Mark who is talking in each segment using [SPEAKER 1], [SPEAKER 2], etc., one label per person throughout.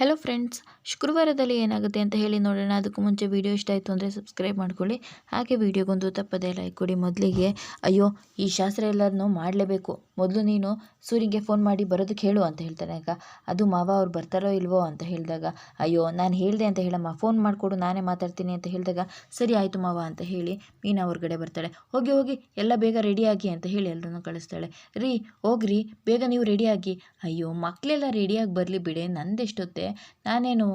[SPEAKER 1] Hello friends ಶುಕ್ರವಾರದಲ್ಲಿ ಏನಾಗುತ್ತೆ ಅಂತ ಹೇಳಿ ನೋಡೋಣ. ಅದಕ್ಕೂ ಮುಂಚೆ ವೀಡಿಯೋ ಇಷ್ಟ ಆಯಿತು ಅಂದರೆ ಸಬ್ಸ್ಕ್ರೈಬ್ ಮಾಡ್ಕೊಳ್ಳಿ. ಹಾಗೆ ವೀಡಿಯೋಗೊಂದು ತಪ್ಪದೇ ಲೈಕ್ ಕೊಡಿ. ಮೊದಲಿಗೆ, ಅಯ್ಯೋ, ಈ ಶಾಸ್ತ್ರ ಎಲ್ಲರನ್ನೂ ಮಾಡಲೇಬೇಕು. ಮೊದಲು ನೀನು ಸೂರ್ಯಗೆ ಫೋನ್ ಮಾಡಿ ಬರೋದಕ್ಕೆ ಹೇಳು ಅಂತ ಹೇಳ್ತಾನೆ. ಆಗ ಅದು ಮಾವ ಅವ್ರು ಬರ್ತಾರೋ ಇಲ್ವೋ ಅಂತ ಹೇಳಿದಾಗ, ಅಯ್ಯೋ, ನಾನು ಹೇಳಿದೆ ಅಂತ ಹೇಳಮ್ಮ ಫೋನ್ ಮಾಡಿಕೊಡು, ನಾನೇ ಮಾತಾಡ್ತೀನಿ ಅಂತ ಹೇಳಿದಾಗ, ಸರಿ ಆಯಿತು ಮಾವ ಅಂತ ಹೇಳಿ ಮೀನಾ ಹೊರಗಡೆ ಬರ್ತಾಳೆ. ಹೋಗಿ ಹೋಗಿ, ಎಲ್ಲ ಬೇಗ ರೆಡಿಯಾಗಿ ಅಂತ ಹೇಳಿ ಎಲ್ಲರನ್ನೂ ಕಳಿಸ್ತಾಳೆ. ರೀ, ಹೋಗ್ರಿ, ಬೇಗ ನೀವು ರೆಡಿಯಾಗಿ ಅಯ್ಯೋ ಮಕ್ಕಳೆಲ್ಲ ರೆಡಿಯಾಗಿ ಬರಲಿ ಬಿಡೆ, ನಂದೆಷ್ಟೊತ್ತೆ. ನಾನೇನು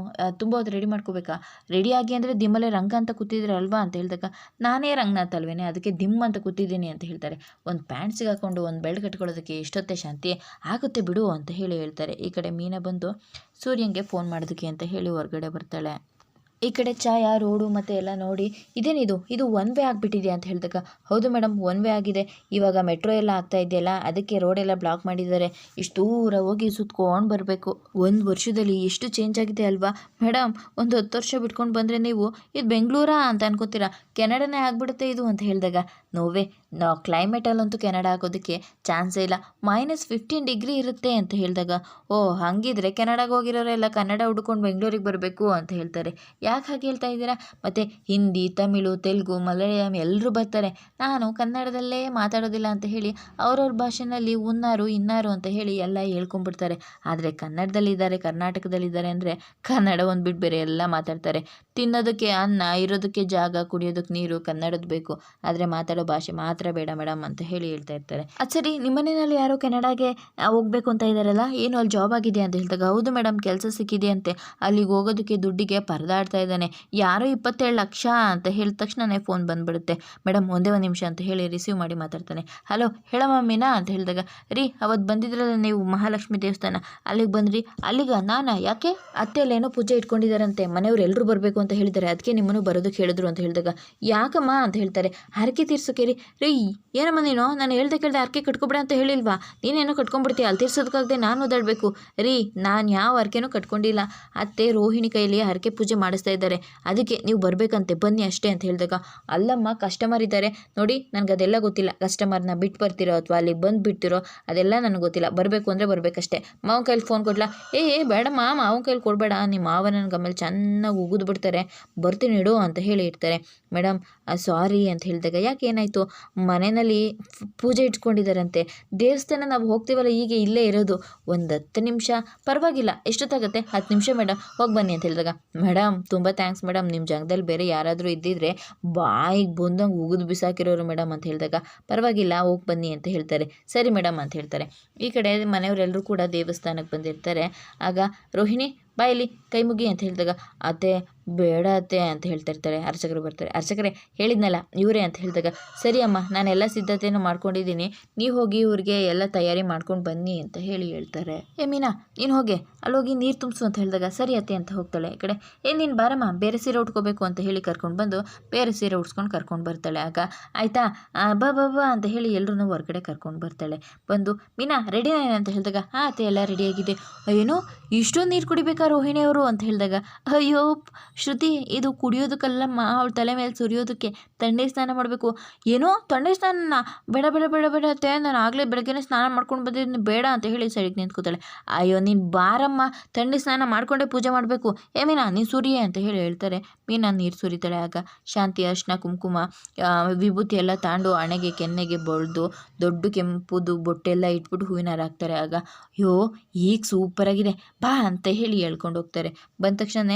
[SPEAKER 1] ತುಂಬ ಹೊತ್ತು ರೆಡಿ ಮಾಡ್ಕೋಬೇಕಾ? ರೆಡಿಯಾಗಿ ಅಂದರೆ ದಿಮ್ಮಲ್ಲೇ ರಂಗ ಅಂತ ಕೂತಿದ್ರೆ ಅಲ್ವಾ ಅಂತ ಹೇಳಿದಾಗ, ನಾನೇ ರಂಗನಾಥ್ ಅಲ್ವೇನೆ, ಅದಕ್ಕೆ ದಿಮ್ ಅಂತ ಕೂತಿದ್ದೀನಿ ಅಂತ ಹೇಳ್ತಾರೆ. ಒಂದು ಪ್ಯಾಂಟ್ಸಿಗೆ ಹಾಕ್ಕೊಂಡು ಒಂದು ಬೆಲ್ಟ್ ಕಟ್ಕೊಳ್ಳೋದಕ್ಕೆ ಎಷ್ಟೊತ್ತೆ ಶಾಂತಿ ಆಗುತ್ತೆ ಬಿಡು ಅಂತ ಹೇಳಿ ಹೇಳ್ತಾರೆ. ಈ ಕಡೆ ಮೀನ ಬಂದು ಸೂರ್ಯನಿಗೆ ಫೋನ್ ಮಾಡೋದಕ್ಕೆ ಅಂತ ಹೇಳಿ ಹೊರಗಡೆ ಬರ್ತಾಳೆ. ಈ ಕಡೆ ಚಾಯಾ ರೋಡು ಮತ್ತು ಎಲ್ಲ ನೋಡಿ, ಇದೇನಿದು? ಇದು ಒನ್ ವೇ ಆಗಿಬಿಟ್ಟಿದೆ ಅಂತ ಹೇಳಿದಾಗ, ಹೌದು ಮೇಡಮ್ ಒನ್ ವೇ ಆಗಿದೆ. ಇವಾಗ ಮೆಟ್ರೋ ಎಲ್ಲ ಆಗ್ತಾ ಇದೆಯಲ್ಲ, ಅದಕ್ಕೆ ರೋಡೆಲ್ಲ ಬ್ಲಾಕ್ ಮಾಡಿದ್ದಾರೆ. ಇಷ್ಟು ದೂರ ಹೋಗಿ ಸುತ್ಕೊಂಡು ಬರಬೇಕು. ಒಂದು ವರ್ಷದಲ್ಲಿ ಎಷ್ಟು ಚೇಂಜ್ ಆಗಿದೆ ಅಲ್ವಾ? ಮೇಡಮ್ ಒಂದು ಹತ್ತು ವರ್ಷ ಬಿಟ್ಕೊಂಡು ಬಂದರೆ ನೀವು, ಇದು ಬೆಂಗಳೂರಾ ಅಂತ ಅನ್ಕೋತೀರಾ? ಕೆನಡಾನೇ ಆಗಿಬಿಡುತ್ತೆ ಇದು ಅಂತ ಹೇಳಿದಾಗ ನೋವೇ ಕ್ಲೈಮೇಟಲ್ಲಂತೂ ಕೆನಡಾ ಆಗೋದಕ್ಕೆ ಚಾನ್ಸೇ ಇಲ್ಲ. ಮೈನಸ್ ಫಿಫ್ಟೀನ್ ಡಿಗ್ರಿ ಇರುತ್ತೆ ಅಂತ ಹೇಳಿದಾಗ, ಓ, ಹಾಗಿದ್ರೆ ಕೆನಡಾಗೆ ಹೋಗಿರೋರೆಲ್ಲ ಕನ್ನಡ ಹುಡ್ಕೊಂಡು ಬೆಂಗಳೂರಿಗೆ ಬರಬೇಕು ಅಂತ ಹೇಳ್ತಾರೆ. ಯಾಕೆ ಹಾಗೆ ಹೇಳ್ತಾ ಇದ್ದೀರಾ? ಮತ್ತು ಹಿಂದಿ, ತಮಿಳು, ತೆಲುಗು, ಮಲಯಾಳಂ ಎಲ್ಲರೂ ಬರ್ತಾರೆ. ನಾನು ಕನ್ನಡದಲ್ಲೇ ಮಾತಾಡೋದಿಲ್ಲ ಅಂತ ಹೇಳಿ ಅವ್ರವ್ರ ಭಾಷೆನಲ್ಲಿ ಉನ್ನಾರು, ಇನ್ನಾರು ಅಂತ ಹೇಳಿ ಎಲ್ಲ ಹೇಳ್ಕೊಂಬಿಡ್ತಾರೆ ಆದರೆ ಕನ್ನಡದಲ್ಲಿದ್ದಾರೆ ಕರ್ನಾಟಕದಲ್ಲಿದ್ದಾರೆ ಅಂದರೆ ಕನ್ನಡ ಒಂದು ಬಿಟ್ಟು ಬೇರೆ ಎಲ್ಲ ಮಾತಾಡ್ತಾರೆ. ತಿನ್ನೋದಕ್ಕೆ ಅನ್ನ, ಇರೋದಕ್ಕೆ ಜಾಗ, ಕುಡಿಯೋದಕ್ಕೆ ನೀರು, ಕನ್ನಡದ ಬೇಕು. ಆದರೆ ಮಾತಾಡೋ ಭಾಷೆ ಮಾತ್ರ ಬೇಡ ಮೇಡಮ್ ಅಂತ ಹೇಳಿ ಹೇಳ್ತಾ ಇರ್ತಾರೆ. ಅಚ್ಚರಿ ಸರಿ ನಿಮ್ಮನೆಯಲ್ಲಿ ಯಾರೋ ಕೆನಡಾಗೆ ಹೋಗ್ಬೇಕು ಅಂತ ಇದಾರಲ್ಲ, ಏನು ಅಲ್ಲಿ ಜಾಬ್ ಆಗಿದೆ ಅಂತ ಹೇಳ್ತಾಗ ಹೌದು ಮೇಡಮ್, ಕೆಲಸ ಸಿಕ್ಕಿದೆ ಅಂತೆ ಅಲ್ಲಿಗೆ ಹೋಗೋದಕ್ಕೆ ದುಡ್ಡಿಗೆ ಪರದಾಡ್ತಾ ಇದ್ದಾನೆ. ಯಾರೋ ಇಪ್ಪತ್ತೇಳು ಲಕ್ಷ ಅಂತ ಹೇಳಿದ ತಕ್ಷಣನೇ ಫೋನ್ ಬಂದ್ಬಿಡುತ್ತೆ. ಮೇಡಮ್, ಒಂದೇ ಒಂದು ನಿಮಿಷ ಅಂತ ಹೇಳಿ ರಿಸೀವ್ ಮಾಡಿ ಮಾತಾಡ್ತಾನೆ. ಹಲೋ ಹೇಳ ಮಮ್ಮಿನಾ ಅಂತ ಹೇಳಿದಾಗ, ರೀ ಅವತ್ತು ಬಂದಿದ್ರಲ್ಲ ನೀವು ಮಹಾಲಕ್ಷ್ಮಿ ದೇವಸ್ಥಾನ. ಅಲ್ಲಿಗೆ ಬಂದ್ರಿ. ಅಲ್ಲಿಗ ನಾನಾ, ಯಾಕೆ? ಅತ್ತೆ ಅಲ್ಲೇನೋ ಪೂಜೆ ಇಟ್ಕೊಂಡಿದ್ದಾರಂತೆ ಮನೆಯವ್ರು ಎಲ್ಲರೂ ಬರಬೇಕು ಅಂತ ಹೇಳಿದ್ದಾರೆ. ಅದಕ್ಕೆ ನಿಮ್ಮನ್ನು ಬರೋದಕ್ಕೆ ಹೇಳಿದ್ರು ಅಂತ ಹೇಳಿದಾಗ, ಯಾಕಮ್ಮ? ಅಂತ ಹೇಳ್ತಾರೆ. ಹರಕೆ ತೀರ್ಸೋಕೆ ರೀ. ರೀ ಏನಮ್ಮ ನೀನು? ನಾನು ಹೇಳ್ದೆ ಕೇಳ್ದೆ ಅರ್ಕೆ ಕಟ್ಕೊಬಿಡ ಅಂತ ಹೇಳಿಲ್ವಾ? ನೀನೇನೋ ಕಟ್ಕೊಂಡ್ಬಿಡ್ತೀಯ? ಅಲ್ಲಿ ತೀರ್ಸೋದಕ್ಕಾಗದೆ ನಾನು ಓದಾಡಬೇಕು. ರೀ, ನಾನು ಯಾವ ಅರ್ಕೆನೂ ಕಟ್ಕೊಂಡಿಲ್ಲ. ಅತ್ತೆ ರೋಹಿಣಿ ಕೈಯಲ್ಲಿ ಹರಕೆ ಪೂಜೆ ಮಾಡಿಸ್ತಾ ಇದ್ದಾರೆ. ಅದಕ್ಕೆ ನೀವು ಬರಬೇಕಂತೆ, ಬನ್ನಿ ಅಷ್ಟೇ ಅಂತ ಹೇಳಿದಾಗ. ಅಲ್ಲಮ್ಮ ಕಸ್ಟಮರ್ ಇದ್ದಾರೆ. ನೋಡಿ, ನನಗೆ ಅದೆಲ್ಲ ಗೊತ್ತಿಲ್ಲ. ಕಸ್ಟಮರ್ನ ಬಿಟ್ಟು ಬರ್ತಿರೋ ಅಥವಾ ಅಲ್ಲಿ ಬಂದು ಬಿಡ್ತಿರೋ ಅದೆಲ್ಲ ನನಗೆ ಗೊತ್ತಿಲ್ಲ. ಬರಬೇಕು ಅಂದರೆ ಬರಬೇಕಷ್ಟೇ. ಮಾವನ ಕೈಲಿ ಫೋನ್ ಕೊಡ್ಲಾ? ಏ ಏ ಬೇಡಮ್ಮ ಮಾವನ ಕೈಲಿ ಕೊಡಬೇಡ. ನಿಮ್ಮ ಮಾವ ನನಗೆ ಆಮೇಲೆ ಚೆನ್ನಾಗಿ ಉಗಿದು ಬಿಡ್ತಾರೆ ಬರ್ತೀನಿ ಇಡು ಅಂತ ಹೇಳಿ ಇರ್ತಾರೆ ಮೇಡಮ್ ಸಾರಿ ಅಂತ ಹೇಳಿದಾಗ ಯಾಕೆ ಏನಾಯಿತು? ಮನೆಯಲ್ಲಿ ಪೂಜೆ ಇಟ್ಕೊಂಡಿದ್ದಾರಂತೆ. ದೇವಸ್ಥಾನ ನಾವು ಹೋಗ್ತೀವಲ್ಲ ಈಗ ಇಲ್ಲೇ ಇರೋದು. ಒಂದು ಹತ್ತು ನಿಮಿಷ, ಪರವಾಗಿಲ್ಲ, ಎಷ್ಟೊತ್ತಾಗುತ್ತೆ? ಹತ್ತು ನಿಮಿಷ ಮೇಡಮ್ ಹೋಗಿ ಬನ್ನಿ ಅಂತ ಹೇಳಿದಾಗ ಮೇಡಮ್ ತುಂಬ ಥ್ಯಾಂಕ್ಸ್ ಮೇಡಮ್ ನಿಮ್ಮ ಜಾಗದಲ್ಲಿ ಬೇರೆ ಯಾರಾದರೂ ಇದ್ದಿದ್ರೆ ಬಾಯಿಗೆ ಬಂದಂಗೆ ಉಗಿದು ಬಿಸಾಕಿರೋರು ಮೇಡಮ್ ಅಂತ ಹೇಳಿದಾಗ, ಪರವಾಗಿಲ್ಲ, ಹೋಗಿ ಬನ್ನಿ ಅಂತ ಹೇಳ್ತಾರೆ. ಸರಿ ಮೇಡಮ್ ಅಂತ ಹೇಳ್ತಾರೆ. ಈ ಕಡೆ ಮನೆಯವರೆಲ್ಲರೂ ಕೂಡ ದೇವಸ್ಥಾನಕ್ಕೆ ಬಂದಿರ್ತಾರೆ. ಆಗ, ರೋಹಿಣಿ ಬಾಯಲ್ಲಿ ಕೈ ಮುಗಿ ಅಂತ ಹೇಳಿದಾಗ, ಅತ್ತೆ, ಬೇಡ ಅತ್ತೆ ಅಂತ ಹೇಳ್ತಾ ಇರ್ತಾರೆ ಅರ್ಚಕರು ಬರ್ತಾರೆ. ಅರ್ಚಕರೇ ಹೇಳಿದ್ನಲ್ಲ, ಇವರೇ ಅಂತ ಹೇಳಿದಾಗ, ಸರಿ ಅಮ್ಮ ನಾನೆಲ್ಲ ಸಿದ್ಧತೆಯನ್ನು ಮಾಡ್ಕೊಂಡಿದ್ದೀನಿ. ನೀವು ಹೋಗಿ ಇವ್ರಿಗೆ ಎಲ್ಲ ತಯಾರಿ ಮಾಡ್ಕೊಂಡು ಬನ್ನಿ ಅಂತ ಹೇಳಿ ಹೇಳ್ತಾರೆ. ಏ ಮೀನಾ, ನೀನು ಹೋಗಿ ಅಲ್ಲಿ ಹೋಗಿ ನೀರು ತುಂಬಿಸು ಅಂತ ಹೇಳಿದಾಗ, ಸರಿ ಅತ್ತೆ ಅಂತ ಹೋಗ್ತಾಳೆ. ಈ ಕಡೆ, ಏ ನೀನು ಬಾರಮ್ಮ, ಬೇರೆ ಸೀರೆ ಉಟ್ಕೋಬೇಕು ಅಂತ ಹೇಳಿ ಕರ್ಕೊಂಡು ಬಂದು, ಬೇರೆ ಸೀರೆ ಉಡ್ಸ್ಕೊಂಡು ಕರ್ಕೊಂಡು ಬರ್ತಾಳೆ. ಆಗ, ಆಯಿತಾ ಬಾ ಬಾ ಬಾ ಅಂತ ಹೇಳಿ ಎಲ್ಲರೂ ಹೊರಗಡೆ ಕರ್ಕೊಂಡು ಬರ್ತಾಳೆ. ಬಂದು, ಮೀನಾ ರೆಡಿನಾ ಅಂತ ಹೇಳಿದಾಗ, ಹಾಂ, ಅತ್ತೆ, ಎಲ್ಲ ರೆಡಿಯಾಗಿದೆ ಏನೋ ಇಷ್ಟೊಂದು ನೀರು ಕುಡಿಬೇಕಾ? ರೋಹಿಣಿ ಅವರು ಅಂತ ಹೇಳಿದಾಗ, ಅಯ್ಯೋ, ಶ್ರುತಿ, ಇದು ಕುಡಿಯೋದಕ್ಕಲ್ಲಮ್ಮ ಅವಳ ತಲೆ ಮೇಲೆ ಸುರಿಯೋದಕ್ಕೆ ತಂಡೆ ಸ್ನಾನ ಮಾಡಬೇಕು. ಏನೋ, ತಂಡೆ ಸ್ನಾನ ಬೇಡ ಬೇಡ ಬೇಡ ಬೇಡ ಅತ್ತೆ, ನಾನು ಆಗಲೇ ಬೆಳಗ್ಗೆನೇ ಸ್ನಾನ ಮಾಡ್ಕೊಂಡು ಬಂದಿದ್ದೀನಿ, ಬೇಡ ಅಂತ ಹೇಳಿ ಸೈಡಿಗೆ ನಿಂತ್ಕೋತಾಳೆ. ಅಯ್ಯೋ, ನೀನು ಬಾರಮ್ಮ, ತಂಡೆ ಸ್ನಾನ ಮಾಡಿಕೊಂಡೇ ಪೂಜೆ ಮಾಡಬೇಕು. ಏ, ಮೀನಾ, ನೀನು ಸುರಿಯೇ ಅಂತ ಹೇಳಿ ಹೇಳ್ತಾರೆ. ಮೀನಾ ನೀರು ಸುರಿತಾಳೆ, ಆಗ ಶಾಂತಿ, ಅರ್ಶನ, ಕುಂಕುಮ ವಿಭೂತಿ ಎಲ್ಲ ತಾಂಡು ಹಣೆಗೆ, ಕೆನ್ನೆಗೆ ಬಳ್ದು ದೊಡ್ಡ ಕೆಂಪುದು ಬೊಟ್ಟೆಲ್ಲ ಇಟ್ಬಿಟ್ಟು ಹೂವಿನ ಹಾಕ್ತಾರೆ. ಆಗ, ಅಯ್ಯೋ, ಈಗ ಸೂಪರಾಗಿದೆ, ಬಾ ಅಂತ ಹೇಳಿ. ಹೇಳ್ಕೊಂಡು ಹೋಗ್ತಾರೆ. ಬಂದ ತಕ್ಷಣ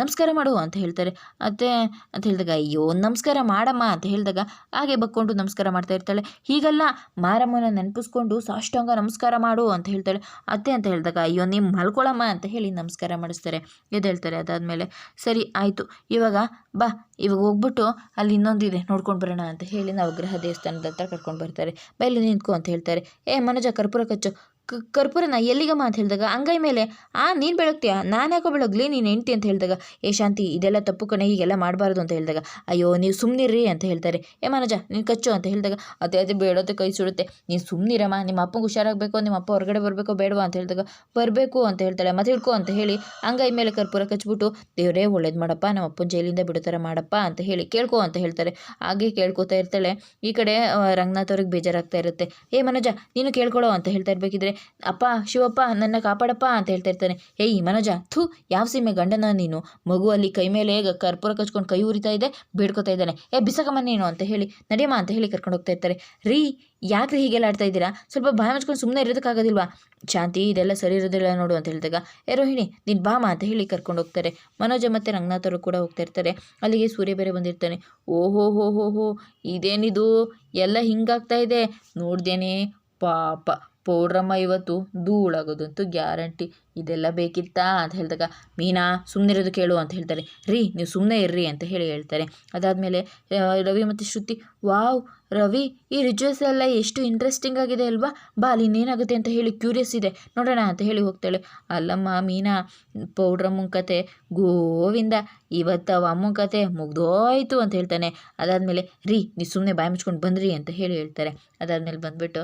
[SPEAKER 1] ನಮಸ್ಕಾರ ಮಾಡು ಅಂತ ಹೇಳ್ತಾರೆ. ಅತ್ತೆ ಅಂತ ಹೇಳಿದಾಗ, ಅಯ್ಯೋ, ನಮಸ್ಕಾರ ಮಾಡಮ್ಮ ಅಂತ ಹೇಳಿದಾಗ, ಹಾಗೆ ಬಕ್ಕೊಂಡು ನಮಸ್ಕಾರ ಮಾಡ್ತಾ ಇರ್ತಾಳೆ. ಹೀಗೆಲ್ಲ, ಮಾರಮ್ಮನ ನೆನಪಿಸ್ಕೊಂಡು ಸಾಷ್ಟಾಂಗ ನಮಸ್ಕಾರ ಮಾಡು ಅಂತ ಹೇಳ್ತಾಳೆ. ಅತ್ತೆ ಅಂತ ಹೇಳಿದಾಗ, ಅಯ್ಯೋ ನೀವು ಮಲ್ಕೊಳಮ್ಮ ಅಂತ ಹೇಳಿ ನಮಸ್ಕಾರ ಮಾಡಿಸ್ತಾರೆ. ಇದು ಹೇಳ್ತಾರೆ. ಅದಾದಮೇಲೆ, ಸರಿ, ಆಯಿತು. ಇವಾಗ ಬಾ. ಇವಾಗ ಹೋಗ್ಬಿಟ್ಟು ಅಲ್ಲಿ ಇನ್ನೊಂದಿದೆ, ನೋಡ್ಕೊಂಡು ಬರೋಣ ಅಂತ ಹೇಳಿ ನಾವು ಗ್ರಹ ದೇವಸ್ಥಾನದ ಹತ್ರ ಕರ್ಕೊಂಡು ಬರ್ತಾರೆ. ಬೈಲಿ ನಿಂತ್ಕೊ ಅಂತ ಹೇಳ್ತಾರೆ. ಏ, ಮನೋಜ, ಕರ್ಪೂರ ಕಚ್ಚು. ಕರ್ಪೂರನ ಎಲ್ಲಿಗಮ್ಮ ಅಂತ ಹೇಳಿದಾಗ, ಅಂಗೈ ಮೇಲೆ, ಆ, ನೀನು ಬೆಳಗ್ತೀಯಾ? ನಾನು ಯಾಕೋ ಬೆಳಗ್ಲಿ? ನೀನು ಹೆಂಡ್ತಿ ಅಂತ ಹೇಳಿದಾಗ, ಏ ಶಾಂತಿ, ಇದೆಲ್ಲ ತಪ್ಪು ಕಣೆ, ಹೀಗೆಲ್ಲ ಮಾಡಬಾರ್ದು ಅಂತ ಹೇಳಿದಾಗ, ಅಯ್ಯೋ, ನೀವು ಸುಮ್ಮನಿರ್ರಿ ಅಂತ ಹೇಳ್ತಾರೆ. ಏ ಮನೋಜ, ನೀನು ಕಚ್ಚು ಅಂತ ಹೇಳಿದಾಗ, ಅದೇ ಅದೇ ಬೇಡೋದು ಕೈ ಸುಡುತ್ತೆ. ನೀನು ಸುಮ್ಮನಿರಮ್ಮ ನಿಮ್ಮ ಅಪ್ಪಂಗೆ ಹುಷಾರಾಗಬೇಕು, ನಿಮ್ಮ ಅಪ್ಪ ಹೊರಗಡೆ ಬರಬೇಕೋ ಬೇಡವಾ ಅಂತ ಹೇಳಿದಾಗ, ಬರಬೇಕು ಅಂತ ಹೇಳ್ತಾಳೆ. ಮತ್ತೆ ಹಿಡ್ಕೊ ಅಂತ ಹೇಳಿ, ಅಂಗೈ ಮೇಲೆ ಕರ್ಪೂರ ಕಚ್ಚಿಬಿಟ್ಟು ದೇವರೇ, ಒಳ್ಳೇದು ಮಾಡಪ್ಪ, ನಮ್ಮ ಅಪ್ಪನ ಜೈಲಿಂದ ಬಿಡುತ್ತಾರೆ ಮಾಡಪ್ಪ ಅಂತ ಹೇಳಿ ಕೇಳ್ಕೊ ಅಂತ ಹೇಳ್ತಾರೆ. ಹಾಗೆ ಕೇಳ್ಕೊತಾ ಇರ್ತಾಳೆ. ಈ ಕಡೆ ರಂಗನಾಥ್ ಅವ್ರಿಗೆ ಬೇಜಾರಾಗ್ತಾ ಇರುತ್ತೆ. ಏ ಮನೋಜ, ನೀನು ಕೇಳ್ಕೊಳ್ಳೋ ಅಂತ ಹೇಳ್ತಾ ಇರಬೇಕಿದ್ರೆ ಅಪ್ಪ, ಶಿವಪ್ಪ, ನನ್ನ ಕಾಪಾಡಪ್ಪ ಅಂತ ಹೇಳ್ತಾ ಇರ್ತಾನೆ. ಏಯ್, ಮನೋಜ, ಥೂ, ಯಾವ ಸೀಮೆ ಗಂಡನ ನೀನು? ಮಗು ಅಲ್ಲಿ ಕೈ ಮೇಲೆ ಕರ್ಪೂರ ಕಚ್ಕೊಂಡು ಕೈ ಉರಿತಾ ಇದೆ, ಬೇಡ್ಕೊತಾ ಇದ್ದಾನೆ. ಏ, ಬಿಸಕಮ್ಮ ನೀನು ಅಂತ ಹೇಳಿ, ನಡೆಯಮ್ಮ ಅಂತ ಹೇಳಿ ಕರ್ಕೊಂಡು ಹೋಗ್ತಾ ಇರ್ತಾರೆ. ರೀ, ಯಾಕ್ರಿ ಹೀಗೆಲ್ಲ ಆಡ್ತಾ ಇದ್ದೀರಾ? ಸ್ವಲ್ಪ ಬಾಯ ಮಚ್ಕೊಂಡು ಸುಮ್ಮನೆ ಇರೋದಕ್ಕಾಗೋದಿಲ್ವಾ ಶಾಂತಿ, ಇದೆಲ್ಲ ಸರಿ ಇರೋದಿಲ್ಲ ನೋಡು ಅಂತ ಹೇಳಿದಾಗ, ಏ, ರೋಹಿಣಿ, ನೀನು ಬಾಮ ಅಂತ ಹೇಳಿ ಕರ್ಕೊಂಡು ಹೋಗ್ತಾರೆ. ಮನೋಜ ಮತ್ತು ರಂಗನಾಥರು ಕೂಡ ಹೋಗ್ತಾ ಇರ್ತಾರೆ. ಅಲ್ಲಿಗೆ ಸೂರ್ಯ ಬೇರೆ ಬಂದಿರ್ತಾನೆ. ಓಹೋ, ಹೋ ಹೋ ಹೋ, ಇದೇನಿದು? ಎಲ್ಲ ಹಿಂಗಾಗ್ತಾ ಇದೆ. ನೋಡ್ದೇನೆ, ಪಾಪ. ಪೌಡ್ರಮ್ಮ ಇವತ್ತು ಧೂಳಾಗೋದಂತೂ ಗ್ಯಾರಂಟಿ. ಇದೆಲ್ಲ ಬೇಕಿತ್ತಾ? ಅಂತ ಹೇಳಿದಾಗ, ಮೀನಾ ಸುಮ್ಮನಿರೋದು ಕೇಳು ಅಂತ ಹೇಳ್ತಾರೆ. ರೀ, ನೀವು ಸುಮ್ಮನೆ ಇರ್ರಿ ಅಂತ ಹೇಳಿ ಹೇಳ್ತಾರೆ. ಅದಾದಮೇಲೆ ರವಿ ಮತ್ತು ಶ್ರುತಿ, ವಾವ್ ರವಿ, ಈ ರಿಚುವಲ್ಸ್ ಎಲ್ಲ ಎಷ್ಟು ಇಂಟ್ರೆಸ್ಟಿಂಗ್ ಆಗಿದೆ ಅಲ್ವಾ? ಬಾ ಇನ್ನೇನಾಗುತ್ತೆ ಅಂತ ಹೇಳಿ ಕ್ಯೂರಿಯಸ್ ಇದೆ. ನೋಡೋಣ ಅಂತ ಹೇಳಿ ಹೋಗ್ತಾಳೆ. ಅಲ್ಲಮ್ಮ, ಮೀನಾ, ಪೌಡ್ರ ಕತೆ ಗೋವಿಂದ, ಇವತ್ತು ಅಮ್ಮನ ಕತೆ ಮುಗ್ದೋಯ್ತು ಅಂತ ಹೇಳ್ತಾನೆ. ಅದಾದಮೇಲೆ, ರೀ ನೀವು ಸುಮ್ಮನೆ ಬಾಯಿ ಮುಚ್ಕೊಂಡು ಬಂದ್ರಿ ಅಂತ ಹೇಳಿ ಹೇಳ್ತಾರೆ. ಅದಾದಮೇಲೆ ಬಂದುಬಿಟ್ಟು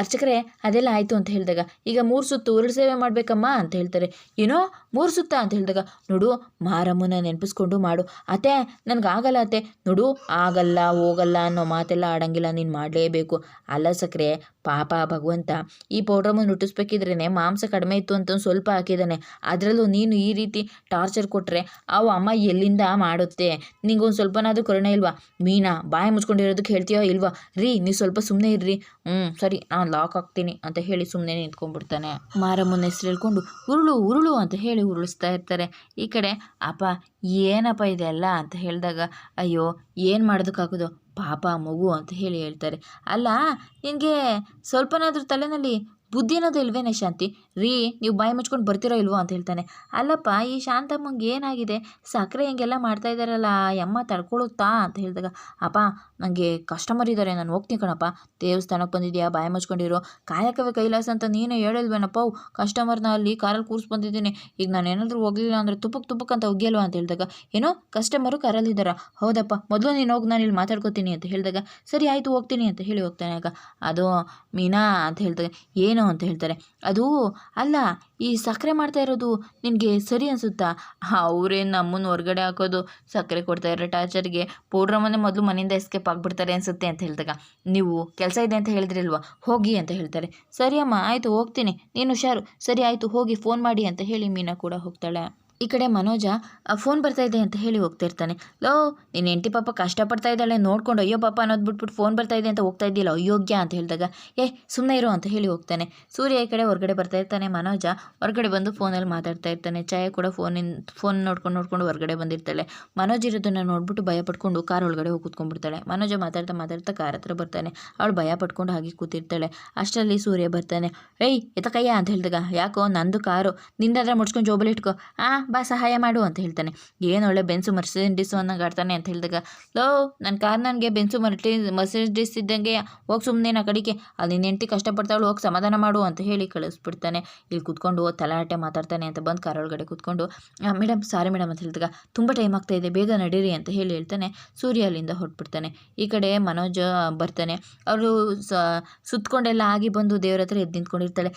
[SPEAKER 1] ಅರ್ಚಕರೇ, ಅದೆಲ್ಲ ಆಯಿತು ಅಂತ ಹೇಳಿದಾಗ, ಈಗ ಮೂರು ಸುತ್ತು ಉರುಳು ಸೇವೆ ಮಾಡಬೇಕಮ್ಮ ಅಂತ ಹೇಳ್ತಾರೆ. ಏನೋ, ಮೂರು ಸುತ್ತ ಅಂತ ಹೇಳಿದಾಗ, ನೋಡು, ಮಾರಮ್ಮನ ನೆನಪಿಸ್ಕೊಂಡು ಮಾಡು. ಅತ್ತೆ, ನನಗಾಗಲ್ಲ ಅತ್ತೆ. ನೋಡು, ಆಗಲ್ಲ, ಹೋಗಲ್ಲ ಅನ್ನೋ ಮಾತೆಲ್ಲ ಆಡಂಗಿಲ್ಲ, ನೀನು ಮಾಡಲೇಬೇಕು. ಅಲ್ಲ ಸಕ್ಕರೆ ಪಾಪ ಭಗವಂತ, ಈ ಪೌಡ್ರಮ್ಮನ್ನು ಹುಟ್ಟಿಸ್ಬೇಕಿದ್ರೇ ಮಾಂಸ ಕಡಿಮೆ ಇತ್ತು ಅಂತ ಸ್ವಲ್ಪ ಹಾಕಿದ್ದಾನೆ. ಅದರಲ್ಲೂ ನೀನು ಈ ರೀತಿ ಟಾರ್ಚರ್ ಕೊಟ್ಟರೆ ಅವು ಅಮ್ಮ ಎಲ್ಲಿಂದ ಮಾಡುತ್ತೆ? ನಿಂಗೊಂದು ಸ್ವಲ್ಪನಾದರೂ ಕರುಣೆ ಇಲ್ವಾ? ಮೀನಾ, ಬಾಯಿ ಮುಚ್ಕೊಂಡಿರೋದಕ್ಕೆ ಹೇಳ್ತೀಯೋ ಇಲ್ವಾ? ರೀ, ನೀವು ಸ್ವಲ್ಪ ಸುಮ್ಮನೆ ಇರ್ರಿ. ಹ್ಞೂ ಸರಿ, ನಾನು ಲಾಕ್ ಹಾಕ್ತೀನಿ ಅಂತ ಹೇಳಿ ಸುಮ್ಮನೆ ನಿಂತ್ಕೊಂಡ್ಬಿಡ್ತಾನೆ. ಮಾರಮ್ಮನ ಹೆಸರು ಹೇಳ್ಕೊಂಡು ಉರುಳು ಉರುಳು ಅಂತ ಹೇಳಿ ಉರುಳಿಸ್ತಾ ಇರ್ತಾರೆ. ಈ ಕಡೆ, ಅಪ್ಪ, ಏನಪ್ಪ ಇದೆಲ್ಲ? ಅಂತ ಹೇಳಿದಾಗ, ಅಯ್ಯೋ, ಏನು ಮಾಡೋದಕ್ಕಾಗೋದು? ಪಾಪ ಮಗು ಅಂತ ಹೇಳಿ ಹೇಳ್ತಾರೆ. ಅಲ್ಲ ನಿನಗೆ ಸ್ವಲ್ಪನಾದರೂ ತಲೆನಲ್ಲಿ ಬುದ್ಧಿ ಅನ್ನೋದು ಇಲ್ವೇನೆ ಶಾಂತಿ? ರೀ, ನೀವು ಬಾಯಿ ಮುಚ್ಕೊಂಡು ಬರ್ತೀರೋ ಇಲ್ವೋ ಅಂತ ಹೇಳ್ತಾನೆ. ಅಲ್ಲಪ್ಪ, ಈ ಶಾಂತಮ್ಮಂಗೆ ಏನಾಗಿದೆ? ಸಕ್ಕರೆ ಹಿಂಗೆಲ್ಲ ಮಾಡ್ತಾ ಇದ್ದಾರಲ್ಲ ಯಮ್ಮ ಅಮ್ಮ ತಡ್ಕೊಳುತ್ತಾ ಅಂತ ಹೇಳಿದಾಗ, ಅಪ್ಪ ನನಗೆ ಕಸ್ಟಮರ್ ಇದ್ದಾರೆ ನಾನು ಹೋಗ್ತೀನಿ ಕಣಪ್ಪ. ದೇವಸ್ಥಾನಕ್ಕೆ ಬಂದಿದ್ಯಾ? ಬಾಯಿ ಮುಚ್ಕೊಂಡಿರೋ. ಕಾಯಕವೇ ಕೈಲಾಸ ಅಂತ ನೀನೇ ಹೇಳಿಲ್ವೇನಪ್ಪ? ಕಸ್ಟಮರ್ನ ಅಲ್ಲಿ ಕಾರಲ್ಲಿ ಕೂರ್ಸಿ ಬಂದಿದ್ದೀನಿ. ಈಗ ನಾನು ಏನಾದರೂ ಹೋಗಲಿಲ್ಲ ಅಂದರೆ ತುಪ್ಪಕ್ಕೆ ತುಪ್ಪಕ್ಕೆ ಅಂತ ಒಗ್ಗಿಲ್ವಾ ಅಂತ ಹೇಳಿದಾಗ, ಏನೋ ಕಸ್ಟಮರು ಕರಲ್ಲಿದ್ದಾರ ಹೌದಪ್ಪ, ಮೊದಲು ನೀನು ಹೋಗಿ, ನಾನು ಇಲ್ಲಿ ಮಾತಾಡ್ಕೋತೀನಿ ಅಂತ ಹೇಳಿದಾಗ, ಸರಿ ಆಯಿತು, ಹೋಗ್ತೀನಿ ಅಂತ ಹೇಳಿ ಹೋಗ್ತಾನೆ ಆಗ. ಅದು ಮೀನಾ ಅಂತ ಹೇಳ್ತಾರೆ ಅಂತ ಹೇಳ್ತಾರೆ. ಅದು ಅಲ್ಲ, ಈ ಸಕ್ಕರೆ ಮಾಡ್ತಾ ಇರೋದು ನಿನಗೆ ಸರಿ ಅನಿಸುತ್ತಾ? ಅವರೇನು ನಮ್ಮನ್ನು ಹೊರಗಡೆ ಹಾಕೋದು, ಸಕ್ಕರೆ ಕೊಡ್ತಾ ಇರೋ ಟಾರ್ಚರ್ಗೆ ಮನೆ ಮೊದಲು ಮನೆಯಿಂದ ಎಸ್ಕೇಪ್ ಆಗಿಬಿಡ್ತಾರೆ ಅನಿಸುತ್ತೆ ಅಂತ ಹೇಳಿದಾಗ. ನೀವು ಕೆಲಸ ಇದೆ ಅಂತ ಹೇಳಿದ್ರಿಲ್ವಾ? ಹೋಗಿ ಅಂತ ಹೇಳ್ತಾರೆ. ಸರಿ ಅಮ್ಮ, ಆಯಿತು, ಹೋಗ್ತೀನಿ. ನೀನು ಹುಷಾರು. ಸರಿ, ಆಯಿತು, ಹೋಗಿ ಫೋನ್ ಮಾಡಿ ಅಂತ ಹೇಳಿ ಮೀನಾ ಕೂಡ ಹೋಗ್ತಾಳೆ. ಈ ಕಡೆ ಮನೋಜ ಫೋನ್ ಬರ್ತಾ ಇದೆ ಅಂತ ಹೇಳಿ ಹೋಗ್ತಾ ಇರ್ತಾನೆ. ಲೋ ನಿನ್ನ ಹೆಂಡತಿ ಪಾಪ ಕಷ್ಟಪಡ್ತಾ ಇದ್ದಾಳೆ, ನೋಡ್ಕೊಂಡು ಅಯ್ಯೋ ಪಾಪ ಅನ್ನೋದು ಬಿಟ್ಬಿಟ್ಟು ಫೋನ್ ಬರ್ತಾ ಇದೆ ಅಂತ ಹೋಗ್ತಾ ಇದ್ದಿಲ್ಲ ಅಯೋಗ್ಯ ಅಂತ ಹೇಳಿದಾಗ, ಏ ಸುಮ್ಮನೆ ಇರು ಅಂತ ಹೇಳಿ ಹೋಗ್ತಾನೆ. ಸೂರ್ಯ ಈ ಕಡೆ ಹೊರಗಡೆ ಬರ್ತಾ ಇರ್ತಾನೆ, ಮನೋಜ ಹೊರಗಡೆ ಬಂದು ಫೋನಲ್ಲಿ ಮಾತಾಡ್ತಾ ಇರ್ತಾನೆ. ಛಾಯೆ ಕೂಡ ಫೋನಿನ ಫೋನ್ ನೋಡ್ಕೊಂಡು ನೋಡ್ಕೊಂಡು ಹೊರಗಡೆ ಬಂದಿರ್ತಾಳೆ. ಮನೋಜ್ ಇರೋದನ್ನು ನೋಡ್ಬಿಟ್ಟು ಭಯ ಪಡ್ಕೊಂಡು ಕಾರ್ ಒಳಗಡೆ ಹೋಗಿ ಕೂತ್ಕೊಂಡ್ಬಿಡ್ತಾಳೆ. ಮನೋಜ ಮಾತಾಡ್ತಾ ಮಾತಾಡ್ತಾ ಕಾರ್ ಹತ್ರ ಬರ್ತಾನೆ. ಅವಳು ಭಯ ಪಡ್ಕೊಂಡು ಹಾಗೆ ಕೂತಿರ್ತಾಳೆ. ಅಷ್ಟರಲ್ಲಿ ಸೂರ್ಯ ಬರ್ತಾನೆ, ಏಯ್ ಎತ್ತಕಯ್ಯ ಅಂತ ಹೇಳಿದಾಗ, ಯಾಕೋ, ನಂದು ಕಾರು, ನಿಂದಾದ್ರೆ ಮುಡ್ಸ್ಕೊಂಡು ಜೋಬಲ್ಲಿ ಇಟ್ಕೋ. ಆ ಬಾ ಸಹಾಯ ಮಾಡು ಅಂತ ಹೇಳ್ತಾನೆ. ಏನು ಒಳ್ಳೆ ಬೆನ್ಸು ಮರ್ಸಿಡಿಸು ಅನ್ನಂಗೆ ಆಡ್ತಾನೆ ಅಂತ ಹೇಳಿದಾಗ, ಲೋ ನನ್ನ ಕಾರ್ ನನಗೆ ಬೆನ್ಸು ಮರ್ಟಿ ಮರ್ಸಿಡಿಸ್ ಇದ್ದಂಗೆ ಹೋಗಿ ಸುಮ್ಮನೆ ನಾ ಕಡಿಕೆ ಅಲ್ಲಿ ನಿನ್ನ ಹೆಂಡತಿ ಕಷ್ಟಪಡ್ತಾಳು ಹೋಗಿ ಸಮಾಧಾನ ಮಾಡು ಅಂತ ಹೇಳಿ ಕಳಿಸ್ಬಿಡ್ತಾನೆ. ಇಲ್ಲಿ ಕೂತ್ಕೊಂಡು ತಲಾಟೆ ಮಾತಾಡ್ತಾನೆ ಅಂತ ಬಂದು ಕಾರ್ ಒಳಗಡೆ ಕೂತ್ಕೊಂಡು ಮೇಡಮ್ ಸಾರಿ ಮೇಡಮ್ ಅಂತ ಹೇಳಿದಾಗ, ತುಂಬ ಟೈಮ್ ಆಗ್ತಾ ಇದೆ, ಬೇಗ ನಡೀರಿ ಅಂತ ಹೇಳಿ ಹೇಳ್ತಾನೆ. ಸೂರ್ಯ ಅಲ್ಲಿಂದ ಹೊರಟ್ಬಿಡ್ತಾನೆ. ಈ ಕಡೆ ಮನೋಜ್ ಬರ್ತಾನೆ. ಅವರು ಸುತ್ಕೊಂಡೆಲ್ಲ ಆಗಿ ಬಂದು ದೇವ್ರ ಹತ್ರ ಎದ್ದು ನಿಂತ್ಕೊಂಡಿರ್ತಾಳೆ.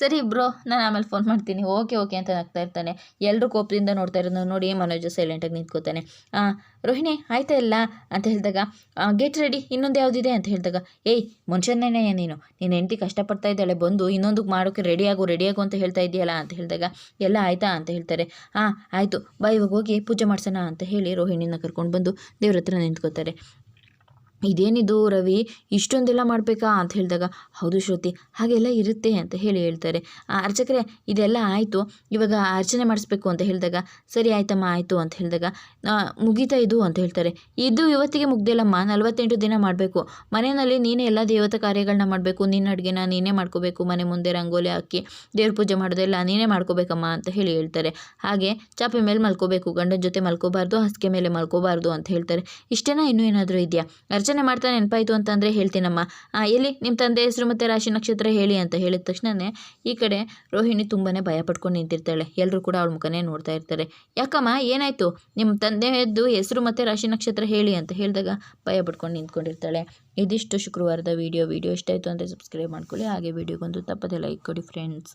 [SPEAKER 1] ಸರಿ ಬ್ರೋ, ನಾನು ಆಮೇಲೆ ಫೋನ್ ಮಾಡ್ತೀನಿ. ಓಕೆ ಓಕೆ ಅಂತ ಆಗ್ತಾ ಇರ್ತಾನೆ. ಎಲ್ಲರೂ ಕೋಪದಿಂದ ನೋಡ್ತಾ ಇರೋದು ನೋಡಿ ಮನೋಜ್ ಸೈಲೆಂಟಾಗಿ ನಿಂತ್ಕೋತಾನೆ. ರೋಹಿಣಿ, ಆಯ್ತಾ ಇಲ್ಲ ಅಂತ ಹೇಳಿದಾಗ ಗೆಟ್ ರೆಡಿ ಇನ್ನೊಂದು ಯಾವುದಿದೆ ಅಂತ ಹೇಳಿದಾಗ, ಏಯ್ ಮನುಷ್ಯನೇನೇ ನೀನು. ನೀನು ಹೆಂಡತಿ ಕಷ್ಟಪಡ್ತಾ ಇದ್ದಾಳೆ, ಬಂದು ಇನ್ನೊಂದಕ್ಕೆ ಮಾಡೋಕೆ ರೆಡಿಯಾಗು ರೆಡಿಯಾಗು ಅಂತ ಹೇಳ್ತಾ ಇದೆಯಲ್ಲ ಅಂತ ಹೇಳಿದಾಗ, ಎಲ್ಲ ಆಯ್ತಾ ಅಂತ ಹೇಳ್ತಾರೆ. ಹಾಂ ಆಯಿತು, ಬಾ ಇವಾಗ ಹೋಗಿ ಪೂಜೆ ಮಾಡ್ಸೋಣ ಅಂತ ಹೇಳಿ ರೋಹಿಣಿನ ಕರ್ಕೊಂಡು ಬಂದು ದೇವ್ರ ಹತ್ರ ನಿಂತ್ಕೋತಾರೆ. ಇದೇನಿದು ರವಿ? ಇಷ್ಟೊಂದೆಲ್ಲ ಮಾಡಬೇಕಾ ಅಂತ ಹೇಳಿದಾಗ, ಹೌದು ಶ್ರುತಿ, ಹಾಗೆಲ್ಲ ಇರುತ್ತೆ ಅಂತ ಹೇಳಿ ಹೇಳ್ತಾರೆ. ಅರ್ಚಕರೇ, ಇದೆಲ್ಲ ಆಯಿತು. ಇವಾಗ ಅರ್ಚನೆ ಮಾಡಿಸ್ಬೇಕು ಅಂತ ಹೇಳಿದಾಗ, ಸರಿ ಆಯ್ತಮ್ಮ, ಆಯಿತು ಅಂತ ಹೇಳಿದಾಗ ಮುಗೀತಾ ಇದು ಅಂತ ಹೇಳ್ತಾರೆ. ಇದು ಇವತ್ತಿಗೆ ಮುಗ್ದಿಲ್ಲಮ್ಮ ನಲವತ್ತೆಂಟು ದಿನ ಮಾಡಬೇಕು. ಮನೆಯಲ್ಲಿ ನೀನೇ ಎಲ್ಲ ದೇವತಾ ಕಾರ್ಯಗಳನ್ನ ಮಾಡಬೇಕು. ನಿನ್ನ ಅಡುಗೆನ ನೀನೇ ಮಾಡ್ಕೋಬೇಕು. ಮನೆ ಮುಂದೆ ರಂಗೋಲಿ ಹಾಕಿ ದೇವ್ರ ಪೂಜೆ ಮಾಡೋದೆಲ್ಲ ನೀನೇ ಮಾಡ್ಕೋಬೇಕಮ್ಮ ಅಂತ ಹೇಳಿ ಹೇಳ್ತಾರೆ. ಹಾಗೆ ಚಾಪೆ ಮೇಲೆ ಮಲ್ಕೋಬೇಕು. ಗಂಡನ ಜೊತೆ ಮಲ್ಕೋಬಾರ್ದು. ಹಸಿಗೆ ಮೇಲೆ ಮಲ್ಕೋಬಾರ್ದು ಅಂತ ಹೇಳ್ತಾರೆ. ಇಷ್ಟೇನಾ ಇನ್ನೂ ಏನಾದರೂ ಇದೆಯಾ? ಅರ್ಚನೆ ಮಾಡ್ತಾ ನೆನಪಾಯಿತು ಅಂತಂದರೆ ಹೇಳ್ತೀನಮ್ಮ. ಎಲ್ಲಿ? ನಿಮ್ಮ ತಂದೆ ಹೆಸರು ಮತ್ತು ರಾಶಿ ನಕ್ಷತ್ರ ಹೇಳಿ ಅಂತ ಹೇಳಿದ ತಕ್ಷಣವೇ ಈ ಕಡೆ ರೋಹಿಣಿ ತುಂಬಾ ಭಯ ಪಡ್ಕೊಂಡು ನಿಂತಿರ್ತಾಳೆ. ಎಲ್ಲರೂ ಕೂಡ ಅವಳ ಮುಖನೇ ನೋಡ್ತಾ ಇರ್ತಾರೆ. ಯಾಕಮ್ಮ, ಏನಾಯಿತು? ನಿಮ್ಮ ತಂದೆಯದ್ದು ಹೆಸರು ಮತ್ತು ರಾಶಿ ನಕ್ಷತ್ರ ಹೇಳಿ ಅಂತ ಹೇಳಿದಾಗ ಭಯ ಪಡ್ಕೊಂಡು ನಿಂತ್ಕೊಂಡಿರ್ತಾಳೆ. ಇದಿಷ್ಟು ಶುಕ್ರವಾರದ ವೀಡಿಯೋ. ವೀಡಿಯೋ ಇಷ್ಟ ಆಯಿತು ಅಂದರೆ ಸಬ್ಸ್ಕ್ರೈಬ್ ಮಾಡ್ಕೊಳ್ಳಿ. ಹಾಗೆ ವೀಡಿಯೋಗೊಂದು ತಪ್ಪದೆ ಲೈಕ್ ಕೊಡಿ ಫ್ರೆಂಡ್ಸ್